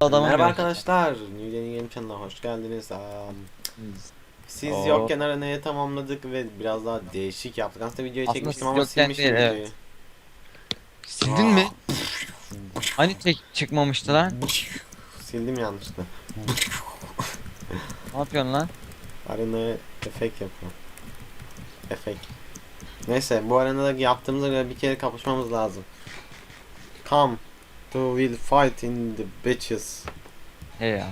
Adamın Merhaba gör- arkadaşlar. New Game Game Channel'a hoş geldiniz. Um, siz Oo. yokken aranayı tamamladık ve biraz daha değişik yaptık. Aslında videoyu Aslında çekmiştim siz ama yokken silmiştim değil, videoyu. evet. Sildin mi? Hani çek çıkmamıştı lan? Sildim yanlışlıkla. Ne yapıyorsun lan? Arenaya efekt yapıyorum. Efekt. Neyse bu arenada yaptığımıza göre bir kere kapışmamız lazım. Come to will fight in the bitches. He ya.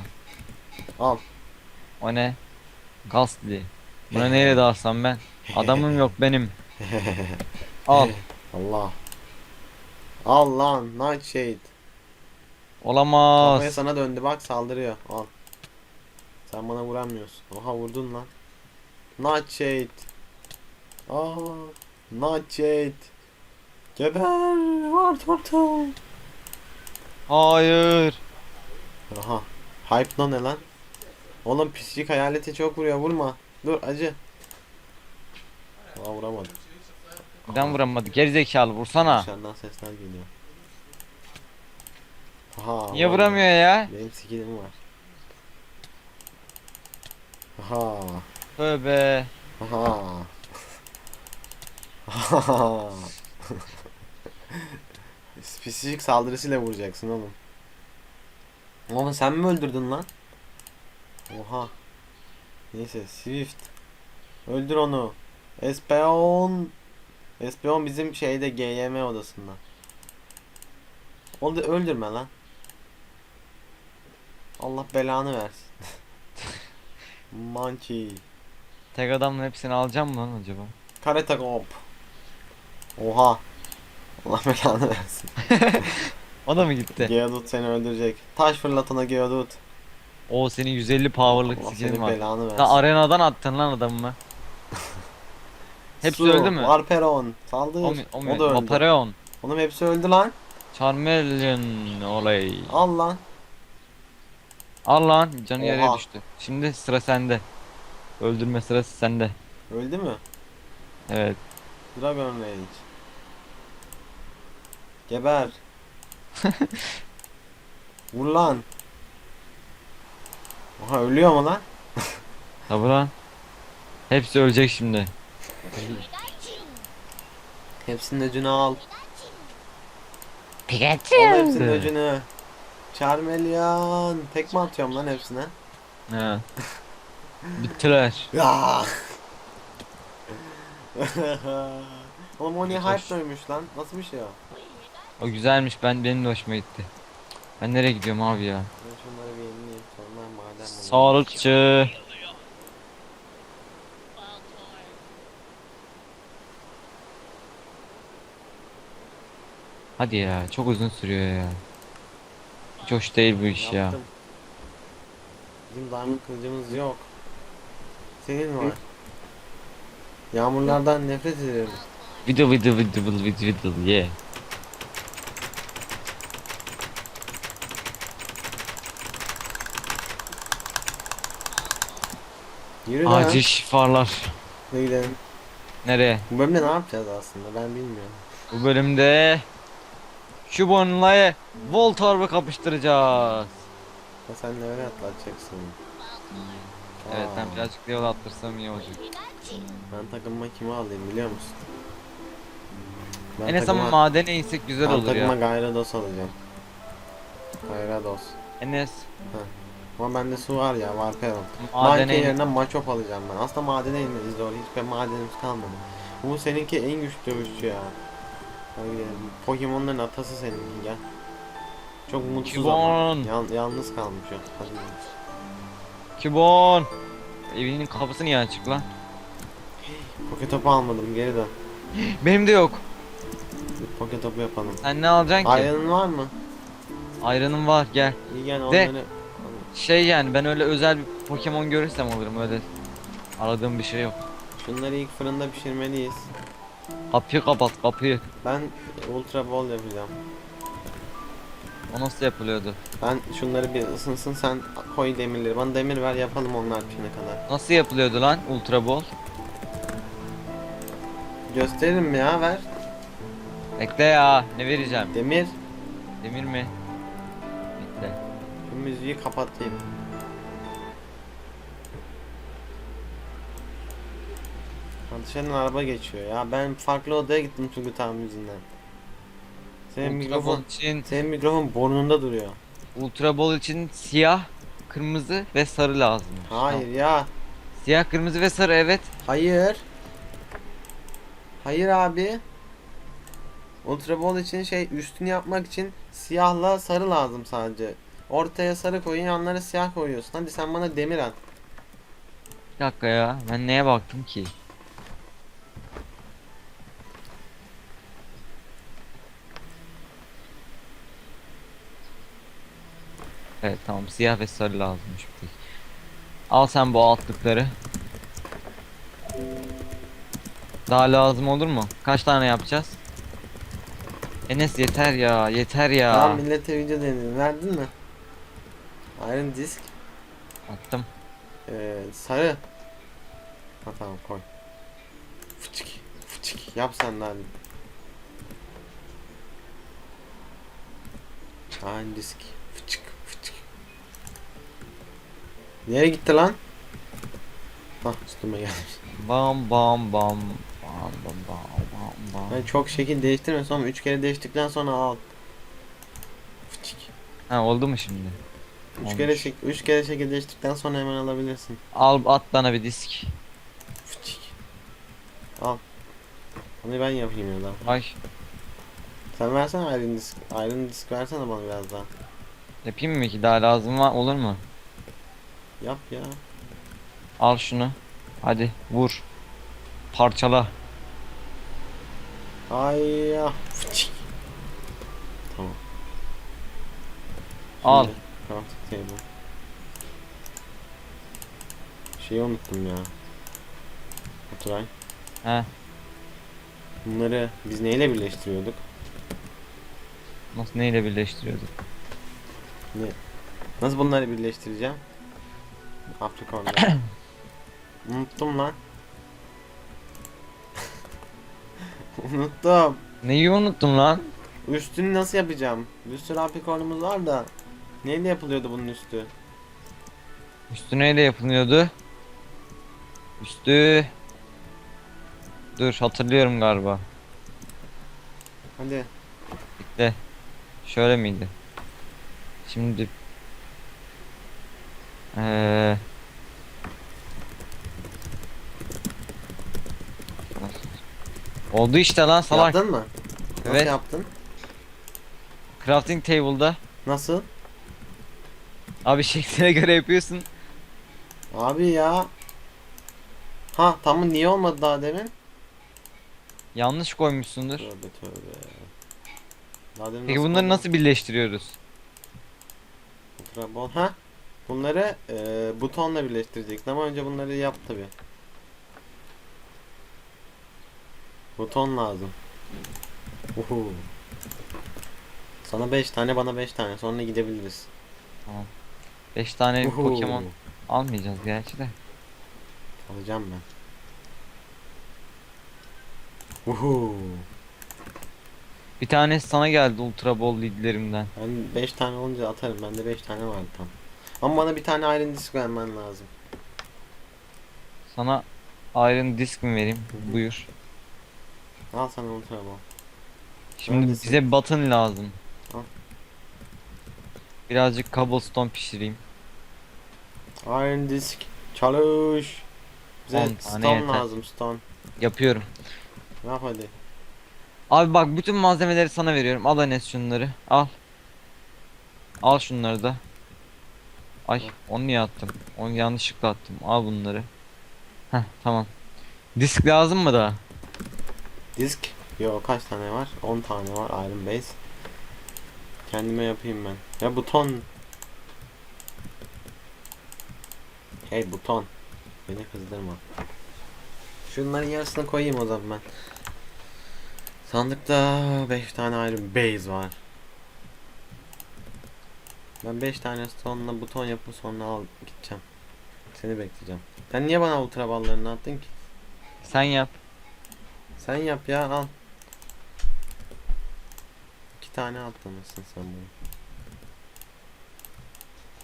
Al. O ne? Gastli. Buna neyle dağıtsam ben? Adamım yok benim. Al. Allah. Al lan Nightshade. Olamaz. Kafaya sana döndü bak saldırıyor. Al. Sen bana vuramıyorsun. Oha vurdun lan. Nightshade. Aa, Nightshade. Geber var turtle. Hayır. Aha. Hype lan ne lan? Oğlum pislik hayaleti çok vuruyor vurma. Dur acı. Aa vuramadım. Neden vuramadı? Gerizekalı vursana. Dışarıdan sesler geliyor. Aha. Niye vuramadım. vuramıyor ya? Benim skillim var. Aha. Tövbe. Aha. Aha. Spesifik saldırısıyla vuracaksın oğlum. Oğlum sen mi öldürdün lan? Oha. Neyse Swift. Öldür onu. Espeon. Espeon bizim şeyde GYM odasında. Onu da öldürme lan. Allah belanı versin. Monkey. Tek adamla hepsini alacağım mı lan acaba? Karate Hop. Oha. Allah belanı versin. O da mı gitti? Geodut seni öldürecek. Taş fırlatana Geodut. O senin 150 power'lık Allah skillin senin var. belanı versin. Sen arenadan attın lan adamımı. Hepsi Su, öldü mü? Varperon. Saldır. O O, mu? O da öldü. Vaporeon. Oğlum hepsi öldü lan. Charmeleon olay. Al lan. Al lan canı Oha. yarıya düştü. Şimdi sıra sende. Öldürme sırası sende. Öldü mü? Evet. Dragon Rage. Geber. Vur lan. Oha ölüyor mu lan? Tabi lan. Hepsi ölecek şimdi. Hepsinin öcünü al. Pikachu. Al hepsinin öcünü. Charmeleon. Tekme atıyorum lan hepsine. He. Bittiler. Ya. Oğlum o niye hype duymuş lan? Nasıl bir şey o? O güzelmiş ben benim de hoşuma gitti. Ben nereye gidiyorum abi ya? Ben şunları bir yenileyim sonra madem bulayım. Sağlıkçı. Hadi ya çok uzun sürüyor ya. Hiç hoş değil bu iş ya. Yaptım. Bizim diamond kılıcımız yok. Senin var. Yağmurlardan nefret ediyoruz. Video video video video video video yeah. Yürü lan. Acil şifalar. Gidelim. Nereye? Bu bölümde ne yapacağız aslında ben bilmiyorum. Bu bölümde şu bonlayı Voltar'la kapıştıracağız. Ya sen nereye atlatacaksın? Evet Aa, ben birazcık level attırsam iyi olacak. Ben takımıma kimi alayım biliyor musun? Ben Enes ama madene insek güzel ben olur takıma ya. Gyarados alacağım. Gyarados. Enes Ama bende su var ya var peron. madene in. yerine Machop alacağım ben. Aslında madene inmeliyiz doğru. Hiç bir madenimiz kalmadı. Bu seninki en güçlü dövüşçü ya. Pokemon'ların atası seninki gel. Çok mutsuz ama. Kibon. Yan- yalnız kalmış o. Hadi. Kibon. Evinin kapısı niye açık lan? Poke topu almadım geri dön. Benim de yok. Bir poke topu yapalım. Sen ne alacaksın ki? Ayranın var mı? Ayranım var gel. İyi gel De. Şey yani ben öyle özel bir Pokemon görürsem alırım öyle. Aradığım bir şey yok. Şunları ilk fırında pişirmeliyiz. Kapıyı kapat kapıyı. Ben ultra ball yapacağım. O nasıl yapılıyordu? Ben şunları bir ısınsın sen koy demirleri. Bana demir ver yapalım onlar pişene kadar. Nasıl yapılıyordu lan Ultra Ball? Gösteririm mi ya ver. Bekle ya ne vereceğim? Demir. Demir mi? Bekle. Bu müziği kapatayım. Dışarıdan araba geçiyor ya. Ben farklı odaya gittim Turgut abi yüzünden. Senin Ultra mikrofon, için senin mikrofon burnunda duruyor. Ultra Ball için siyah, kırmızı ve sarı lazım. Hayır ya. Siyah, kırmızı ve sarı evet. Hayır. Hayır abi. Ultra Ball için şey üstünü yapmak için siyahla sarı lazım sadece. Ortaya sarı koyun yanlara siyah koyuyorsun. Hadi sen bana demir at. Bir dakika ya. Ben neye baktım ki? Evet tamam siyah ve sarı lazımmış bir tek. Al sen bu altlıkları. Daha lazım olur mu? Kaç tane yapacağız? Enes yeter ya yeter ya. Tamam millete video denedim. Verdin mi? Iron Disk. Attım. Ee, sarı. Ha tamam koy. Fıçık. Fıçık. Yap sen hadi. Iron Disk. Fıçık. Fıçık. Nereye gitti lan? Hah üstüme gelmiş. Bam bam bam. Bam bam bam bam bam. Ben çok şekil değiştirmiyorsun ama 3 kere değiştikten sonra al. Fıçık. Ha oldu mu şimdi? 3 kere şek 3 kere şekil değiştikten sonra hemen alabilirsin. Al at bana bir disk. Fıçık. Al. Onu ben yapayım ya da. Ay Sen versene Iron Disk. Iron Disk versene bana biraz daha. yapayım mı ki daha lazım var olur mu? Yap ya. Al şunu. Hadi vur. Parçala. Ay ya. Fıçık. Tamam. Al. Şimdi Crafting table. Şeyi unuttum ya. Oturay. He. Bunları biz neyle birleştiriyorduk? Nasıl neyle birleştiriyorduk? Nasıl bunları birleştireceğim? Afrikanlar. Unuttum lan. Unuttum. Neyi unuttum lan? Üstünü nasıl yapacağım? Bir sürü apikornumuz var da. Neyle yapılıyordu bunun üstü? Üstü neyle yapılıyordu? Üstü. Dur hatırlıyorum galiba. Hadi. Bekle. Şöyle miydi? Şimdi Eee Oldu işte lan salak. Yaptın mı? Nasıl Evet. yaptın? Crafting table'da Nasıl? Abi şekline göre yapıyorsun. Abi ya. Ha tamam niye olmadı daha demin? Yanlış koymuşsundur. Tövbe tövbe. Daha demin Peki bunları nasıl birleştiriyoruz? Ultraball. Ha? Bunları e, butonla birleştirecektin ama önce bunları yap tabi. Buton lazım. Uhu. Sana 5 tane bana 5 tane sonra gidebiliriz. 5 tane Uhu. Pokemon almayacağız gerçi de. Alacağım ben. Uhu. Bir tanesi sana geldi Ultra Ball leadlerimden. Ben 5 tane olunca atarım. Bende 5 tane vardı tam. Ama bana bir tane Iron Disk vermen lazım. Sana Iron Disk mi vereyim? Hı hı. Buyur. Al sana Ultra Ball. Şimdi Neredesin? bize button lazım. Al. Birazcık cobblestone pişireyim. Iron Disk çalış. Bize 10 tane stone yeter. lazım stone. Yapıyorum. Yap hadi. Abi bak bütün malzemeleri sana veriyorum. Al Enes şunları. Al. Al şunları da. Ay onu niye attım? Onu yanlışlıkla attım. Al bunları. Heh tamam. Disk lazım mı daha? Disk. Yo kaç tane var? 10 tane var Iron Base. Kendime yapayım ben. Ya buton. Hey buton. Beni kızdırma. Şunların yarısını koyayım o zaman ben. Sandıkta 5 tane Iron Base var. Ben 5 tane stone'la buton yapıp sonra al gideceğim. Seni bekleyeceğim. Sen niye bana ultra ballarını attın ki? Sen yap. Sen yap ya al. İki tane atlamışsın sen bunu.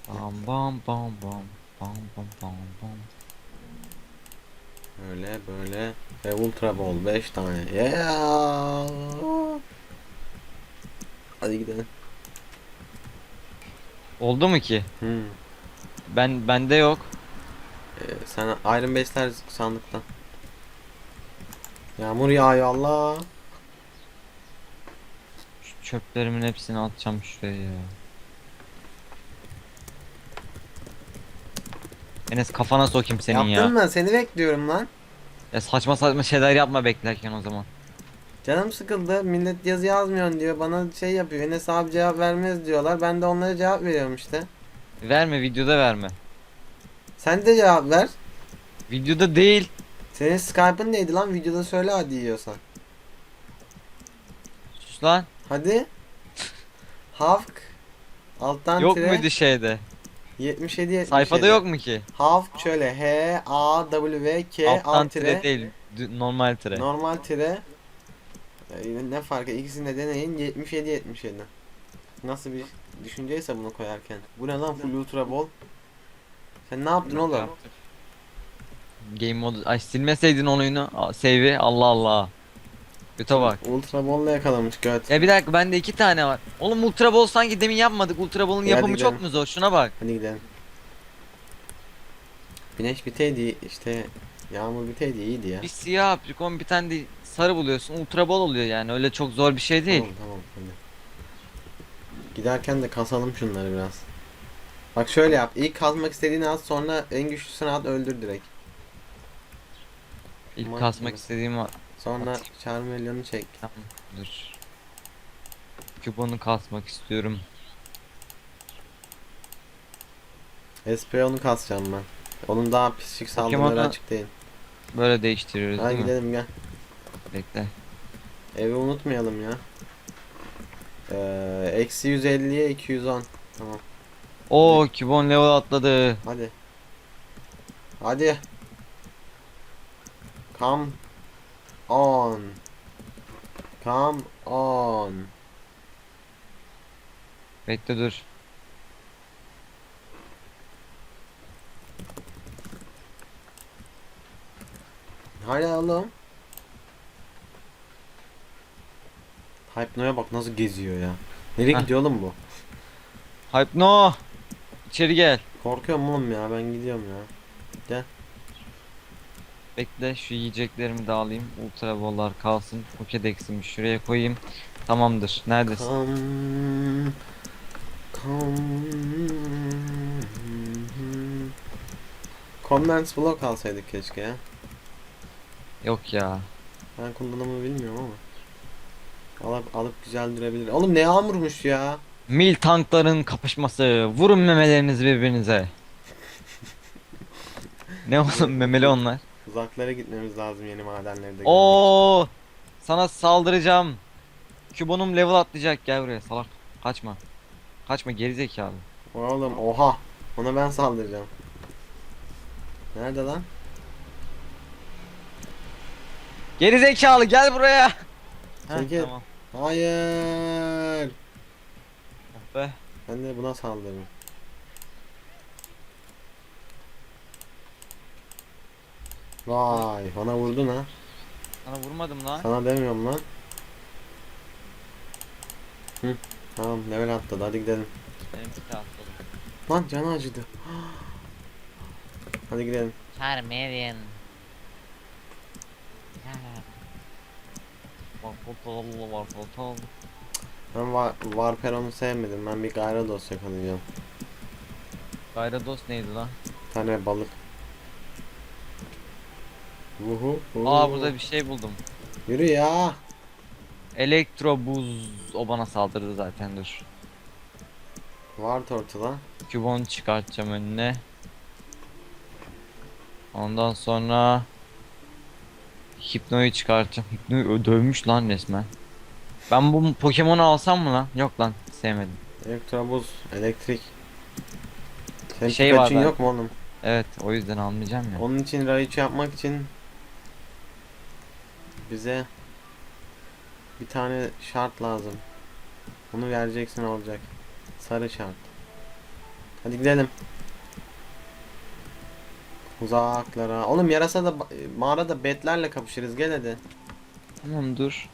Bam bam bam bam bam bam bam bam. Öyle böyle. Ve Ultra Ball 5 tane. Yeah. Hadi gidelim. Oldu mu ki? Hmm. Ben bende yok. Ee, sen Iron Base'ler sandıkta. Yağmur yağıyor Allah. Şu çöplerimin hepsini atacağım şuraya ya. Enes kafana sokayım senin Yaptın ya. mı? Seni bekliyorum lan. Ya saçma saçma şeyler yapma beklerken o zaman. Canım sıkıldı. Millet yazı yazmıyorsun diyor. Bana şey yapıyor. Enes abi cevap vermez diyorlar. Ben de onlara cevap veriyorum işte. Verme videoda verme. Sen de cevap ver. Videoda değil. Senin Skype'ın neydi lan? Videoda söyle hadi yiyorsan. Sus lan. Hadi. Havk. Alttan yok tire. muydu şeyde? 77 77. Sayfada yok mu ki? Havk şöyle H A W K Alttan alt tire değil. dü- Normal tire. Normal tire. Ee, ne farkı? İkisini de deneyin. 77 77. Nasıl bir düşünceyse bunu koyarken. Bu ne lan full ultra ball? Sen ne yaptın oğlum? Game modu. Ay silmeseydin oyunu. a- Save'i. Allah Allah. Göte bak. Ultra ball'la yakalamış göt. Ya bir dakika bende iki tane var. Oğlum Ultra Ball sanki demin yapmadık. Ultra Ball'un yapımı çok mu zor? Şuna bak. Hadi gidelim. Güneş biteydi işte yağmur biteydi iyiydi ya. Bir siyah aprikon bir tane de sarı buluyorsun. Ultra Ball oluyor yani. Öyle çok zor bir şey değil. Tamam tamam hadi. Giderken de kasalım şunları biraz. Bak şöyle yap. İlk kazmak istediğini at sonra en güçlüsünü at öldür direkt. İlk Aman kasmak istediğim var. Sonra Charmeleon'u çek. Dur. Kübonu kasmak istiyorum. Espeon'u kasacağım ben. Onun daha pislik saldırıları açık değil. Böyle değiştiriyoruz Hadi değil mi? gidelim gel. Bekle. Evi unutmayalım ya. Ee, eksi 150'ye 210. Tamam. Oo Kübon level atladı. Hadi. Hadi. Come on. Come on. Bekle dur. Hadi oğlum. Hypno'ya bak nasıl geziyor ya. Nereye Heh. gidiyor oğlum bu? Hype no. İçeri gel. Korkuyorum oğlum ya ben gidiyorum ya. Bekle şu yiyeceklerimi de alayım. Ultra Ball'lar kalsın. Pokédex'imi şuraya koyayım. Tamamdır. Neredesin? Come, come. Comments block alsaydık keşke ya. Yok ya. Ben kullanımını bilmiyorum ama. Alıp, alıp güzel durabilir. Oğlum ne yağmurmuş ya. Mil tankların kapışması. Vurun memelerinizi birbirinize. ne oğlum memeli onlar. Uzaklara gitmemiz lazım yeni madenleri de. Oo! Sana saldıracağım. Kübonum level atlayacak. Gel buraya salak. Kaçma. Kaçma gerizekalı. Oğlum oha. Ona ben saldıracağım. Nerede lan? Gerizekalı gel buraya. Heh, Çekil. tamam. Hayır. Oh be. Ben de buna saldırırım. Vay bana vurdun ha. Sana vurmadım lan. Sana demiyorum lan. Hı, tamam level atladı hadi gidelim. Benimki de atladı. Lan canı acıdı. Hadi gidelim. Charmeleon. Var portal var portal. Ben var, Warperon'u sevmedim. Ben bir Gyarados yakalayacağım. Gyarados neydi lan? Bir tane balık. Vuhu. Aa burada bir şey buldum. Yürü ya. Elektro buz o bana saldırdı zaten dur. Var tortula. Kübon çıkartacağım önüne. Ondan sonra Hipno'yu çıkartacağım. Hipno'yu dövmüş lan resmen. Ben bu Pokemon'u alsam mı lan? Yok lan sevmedim. Elektrobuz. Elektrik. Senin Şey var yok mu oğlum? Evet o yüzden almayacağım ya. Onun için Raichu yapmak için bize bir tane şart lazım. Onu vereceksin olacak. Sarı şart. Hadi gidelim. Uzaklara. Oğlum yarasa da mağarada betlerle kapışırız. Gel hadi. Tamam dur.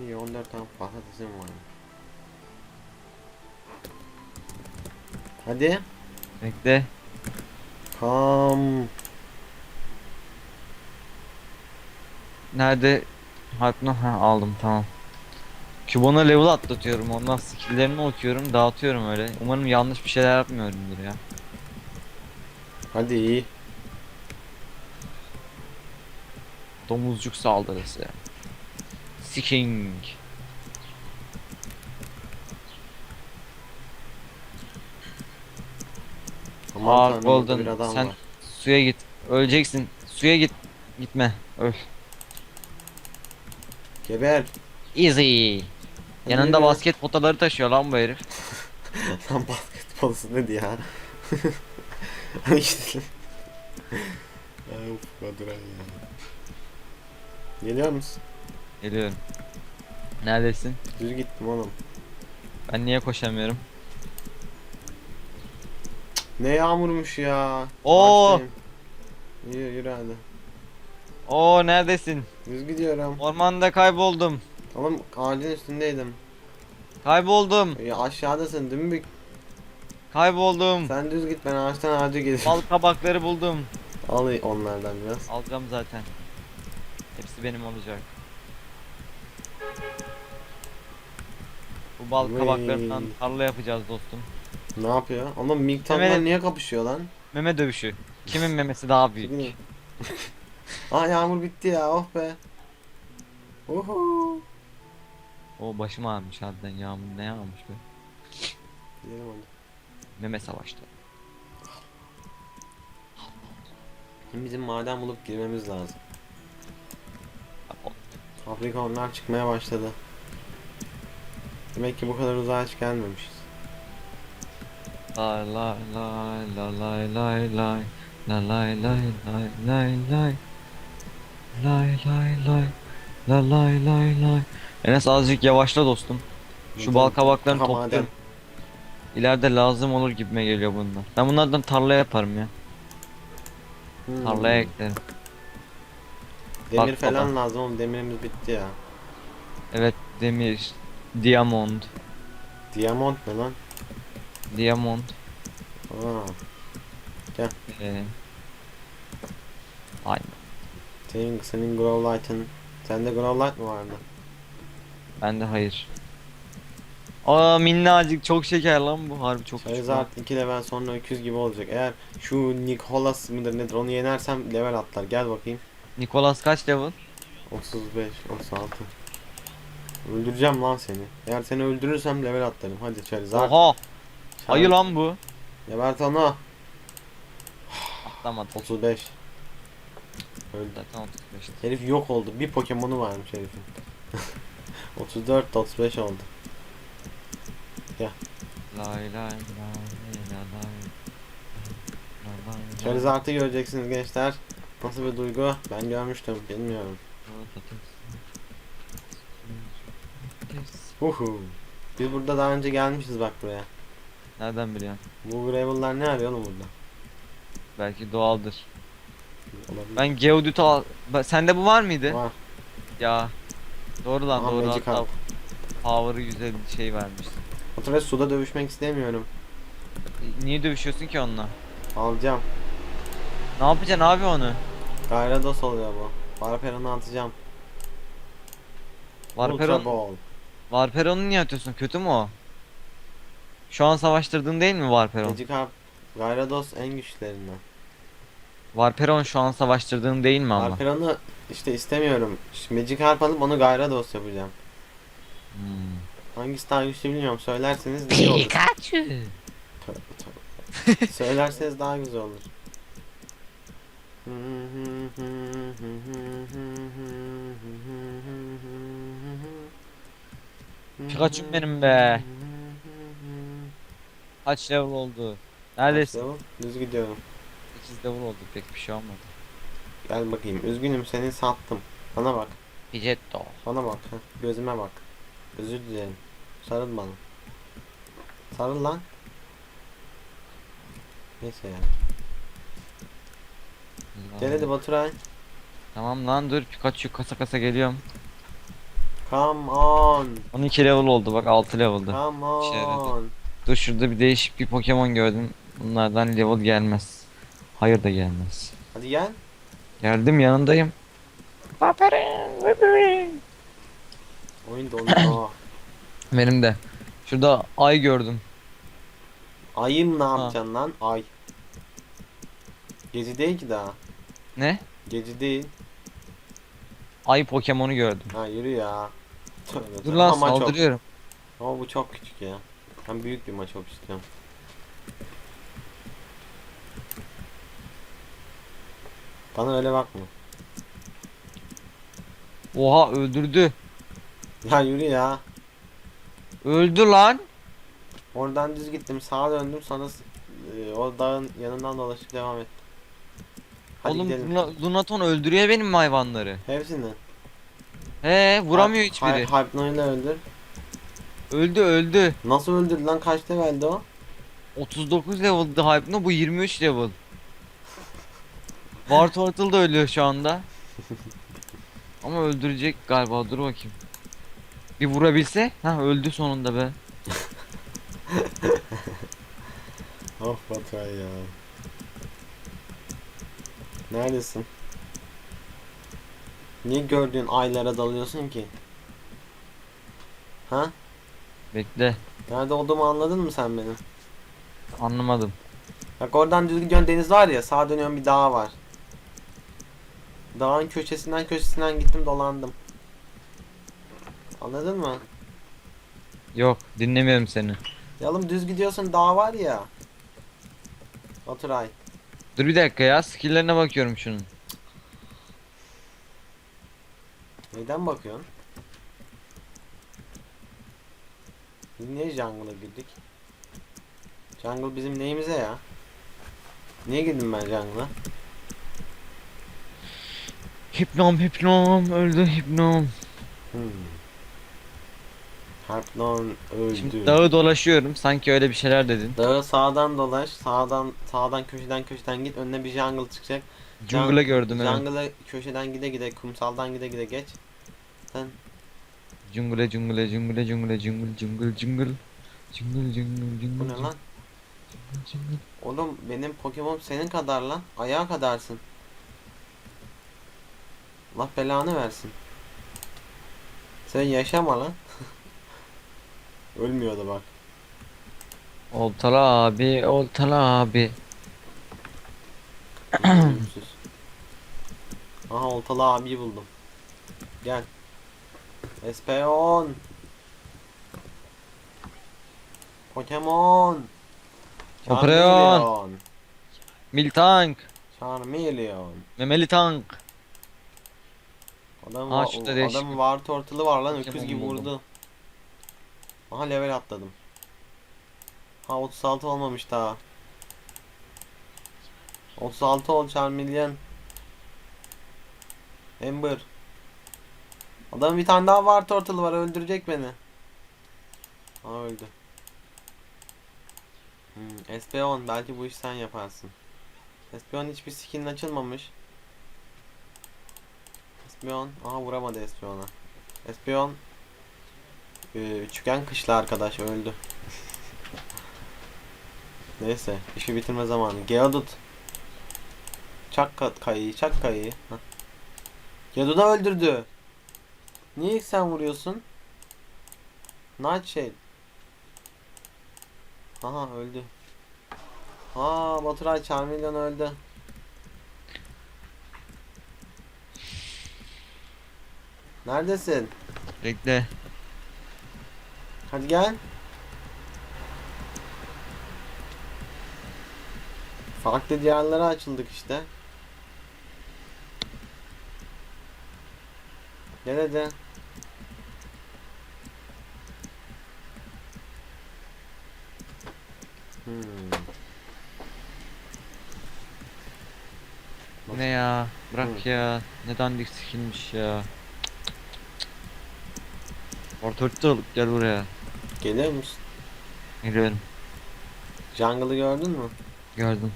İyi 14 tane patatesim var. Hadi. Bekle. Come. Nerede? Harpno ha aldım tamam. Kübona level atlatıyorum. Ondan skill'lerini okuyorum, dağıtıyorum öyle. Umarım yanlış bir şeyler yapmıyorumdur ya. Hadi iyi. Domuzcuk saldırısı. Sicking. Aa tanrım, burada bir Golden adam sen var. suya git. Öleceksin. Suya git. Gitme. Öl. Geber. Easy. Yanında Yürü. basket potaları taşıyor lan bu herif. Lan basketbolcusu ne ya? Hadi gidelim. Ay uf Baduran ya. Geliyor musun? Geliyorum. Neredesin? Düz gittim oğlum. Ben niye koşamıyorum? Ne yağmurmuş ya. Oo! Yürü yürü hadi. Oo neredesin? Düz gidiyorum. Ormanda kayboldum. Oğlum ağacın üstündeydim. Kayboldum. Ya aşağıdasın dümbük. Kayboldum. Sen düz git ben ağaçtan ağaca geleceğim. Bal kabakları buldum. Al onlardan biraz. Alacağım zaten. Hepsi benim olacak. Bu bal Vay. kabaklarından tarla yapacağız dostum. Ne yapıyor? Mink Tong'la Evet. niye kapışıyor lan? Meme dövüşü. Kimin memesi daha büyük? Gidin. Aa yağmur bitti ya oh be. Uhu. O başım ağrımış harbiden yağmur ne yağmış be. Gidelim hadi. Meme savaştı. Şimdi bizim maden bulup girmemiz lazım. Afrikanlar çıkmaya başladı. Demek ki bu kadar uzağa hiç gelmemişiz. Lay lay lay la lay lay lay la lay lay lay lay lay lay lay lay la lay lay lay Enes azıcık yavaşla dostum. Şu bal kabaklarını Aha, topluyorum. İleride lazım olur gibime geliyor bunlar. Ben bunlardan tarla yaparım ya. Hmm. Tarlaya eklerim. Demir Bak falan lazım oğlum demirimiz bitti ya. Evet demir. Diamond. Diamond ne lan? Diamond. Aa, Ee, aynen. senin, senin grow light'ın. Sende grow light mı vardı? Bende hayır. Aa minnacık çok şeker lan bu harbi çok küçük. Charizard 2 level sonra öküz gibi olacak. Eğer şu Nicholas mıdır nedir onu yenersem level atlar. Gel bakayım. Nicholas kaç level? 35, 36. Öldüreceğim lan seni. Eğer seni öldürürsem level atlarım. Hadi Charizard. Oha! Ayı lan bu. Gebert onu. Atlamadı. 35. Öldü. Zaten 35. Herif yok oldu. Bir Pokemon'u varmış herifin. 34 35 oldu. Lay lay lay lay lay lay. Charizard'ı göreceksiniz gençler. Nasıl bir duygu? Ben görmüştüm. Bilmiyorum. Uhu. Biz burada daha önce gelmişiz bak buraya. Nereden biliyorsun? Bu Gravel'lar ne arıyor oğlum burada? Belki doğaldır. Olabilir. Ben Geodude al... Ba- Sende bu var mıydı? Var. Ya. Doğru lan Aha, doğru Magic hatta power'ı güzel bir şey vermiş. Ve suda dövüşmek istemiyorum. Niye dövüşüyorsun ki onunla? Alacağım. Ne yapacaksın abi onu? Gyarados oluyor bu. Barperon'u atacağım. Ultra Varperon, Ball. Varperon'u niye atıyorsun? Kötü mü o? Şu an savaştırdığın değil mi Varperon? Magikarp. Gyarados en güçlerinden. Varperon şu an savaştırdığın değil mi ama? Barperon'u işte istemiyorum. Şimdi Magikarp alıp onu Gyarados yapacağım. Hmm. Hangisi daha güçlü bilmiyorum. Söylerseniz iyi olur. Pikachu. Söylerseniz daha güzel olur. Pikachu benim be. Kaç level oldu? Neredesin? Başlayalım. Düz gidiyorum. 8 level oldu pek bir şey olmadı. Gel bakayım. Üzgünüm seni sattım. Bana bak. Pigetto. Bana bak. heh, Gözüme bak. Özür dilerim. Sarıl bana. Sarıl lan. Neyse ya. Gel hadi Baturay. Tamam lan dur Pikachu kasa kasa geliyorum. Come on. 12 level oldu bak 6 level'dı. Come on. Dur şurada bir değişik bir Pokemon gördüm. Bunlardan level gelmez. Hayır da gelmez. Hadi gel. Geldim yanındayım. Oyun dondu. Benim de. Şurada ay gördüm. Ayım ne yapacaksın lan? Ay. Gece değil ki daha. Ne? Gece değil. Ay Pokemon'u gördüm. Ha yürü ya. Tövbe Dur tövbe. lan Ama çok- saldırıyorum. Ama bu çok küçük ya. Ben büyük bir maç çok istiyorum. Bana öyle bakma. Oha öldürdü. Ya yürü ya. Öldü lan. Oradan düz gittim sağa döndüm sonra e, o dağın yanından dolaşıp devam ettim. Hadi Oğlum gidelim. Luna- Lunaton öldürüyor benim hayvanları. Hepsini. He vuramıyor hiçbiri. Hy- Hypno'yu da öldür. Öldü öldü. Nasıl öldürdü lan kaç leveldi o? 39 level'dı Hypno bu 23 level. War Turtle da ölüyor şu anda. Ama öldürecek galiba dur bakayım. Bir vurabilse ha öldü sonunda be. Of Baturay ya. Neredesin? Niye gördüğün aylara dalıyorsun ki? Ha? Bekle Nerede olduğumu anladın mı sen benim? anlamadım. Bak oradan düz gidiyorsun deniz var ya sağa dönüyorsun bir dağ var. Dağın köşesinden köşesinden gittim dolandım. Anladın mı? Yok dinlemiyorum seni. Ya oğlum düz gidiyorsun dağ var ya. Baturay. Dur bir dakika ya skill'lerine bakıyorum şunun. Neyden bakıyorsun? Biz niye jungle'a girdik? Jungle bizim neyimize ya? Niye girdim ben jungle'a? Hipnom hipnom öldü hipnom. Hmm. Harpnon öldü. Şimdi dağı dolaşıyorum sanki öyle bir şeyler dedin. Dağı sağdan dolaş, sağdan sağdan köşeden köşeden git. Önüne bir jungle çıkacak. Jungle'ı gördüm evet. Jungle'a köşeden gide gide, kumsaldan gide gide geç. Sen Jungle jungle jungle jungle jungle jungle jungle jungle jungle bu jungle ne lan? Oğlum benim Pokemon senin kadar lan. Ayağa kadarsın. Allah belanı versin. Sen yaşama lan. Ölmüyordu bak. Oltalı abi oltalı abi. Aha oltalı abiyi buldum. Gel. Espeon. Pokemon. Operon. Charmeleon. Miltank. Charmeleon. Memeli tank. Adam, Aa, va- şurada değişik adamın bir var tortulu var lan Pokemon öküz gibi buldum. vurdu. Aha level atladım. Ha 36 olmamış daha. 36 ol Charmeleon. Ember. Adamın bir tane daha var tortulu var öldürecek beni. Aa öldü. Hmm, Espeon belki bu işi sen yaparsın. Espeon hiçbir skillin açılmamış. Espion. Aha vuramadı Espion'a. Espion. Ee, üçgen kışlı arkadaş öldü. Neyse işi bitirme zamanı. Geodut. Çak kat kayıyı çak. Hah. Geodut'u öldürdü. Niye sen vuruyorsun? Nightshade. Aha öldü. Aa Baturay Charmeleon öldü. Neredesin? Bekle. Hadi gel. Farklı diyarlara açıldık işte. Hadi. Hmm. Ne ya? Bırak Hı. ya. Ne dandik skillmiş ya. Orturttu gel buraya. Geliyor musun? Geliyorum. Jungle'ı gördün mü? Gördüm.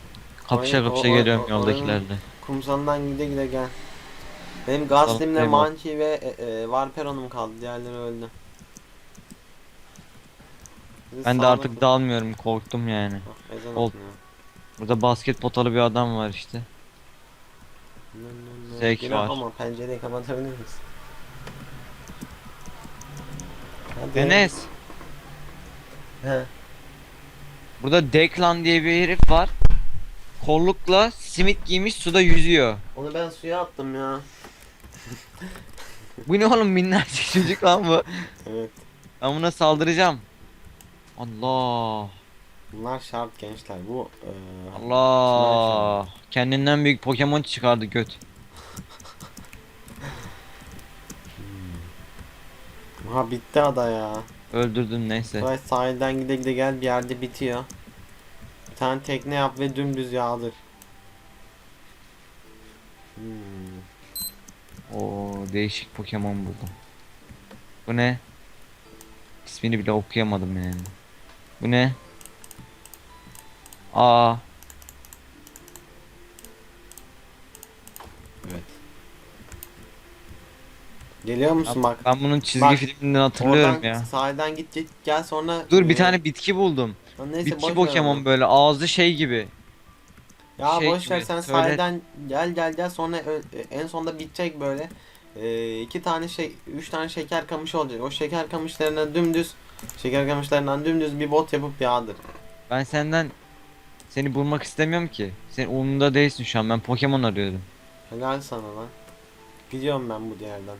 Kapışa kapışa geliyorum yoldakilerle. Kumsalından gide gide gel. Benim Gastlim'le Tamam, Manchi ve e, e, Varperon'um kaldı. Diğerleri öldü. Bizi Ben de sağlam artık dalmıyorum korktum yani. Ah, ezan Ol- okunuyor. Burada basket potalı bir adam var işte. Nı nı nı. Zevk Yine var. Ama pencereyi kapatabilir misin? Hadi. Enes. He. Burada Declan diye bir herif var. Kollukla simit giymiş suda yüzüyor. Onu ben suya attım ya. Bu ne oğlum minnacık çocuk lan bu. Evet. Ben buna saldıracağım. Allah. Bunlar şart gençler. Bu e, Allah. Kendinden büyük Pokemon çıkardı göt. Ha bitti ada ya. Öldürdüm neyse. Buraya sahilden gide gide gel bir yerde bitiyor. Bir tane tekne yap ve dümdüz yağdır. Hmm. Oo değişik Pokemon buldum. Bu ne? İsmini bile okuyamadım yani. Bu ne? Aa, Evet. Geliyor musun bak? ben bunun çizgi Bak, filminden hatırlıyorum Oradan ya. sahilden git git gel sonra Dur bir e, tane bitki buldum. lan neyse, boş Bitki Pokemon böyle ağzı şey gibi. Ya şey boş ver gibi, sen söyle. sahilden gel gel gel sonra ö- en sonunda bitecek böyle. Ee, iki tane şey, üç tane şeker kamışı olacak. O şeker kamışlarına dümdüz, şeker kamışlarından dümdüz bir bot yapıp yağdır. Ben senden seni bulmak istemiyorum ki. Sen umurumda değilsin şu an. Ben Pokemon arıyorum. Helal sana lan. Gidiyorum ben bu yerden.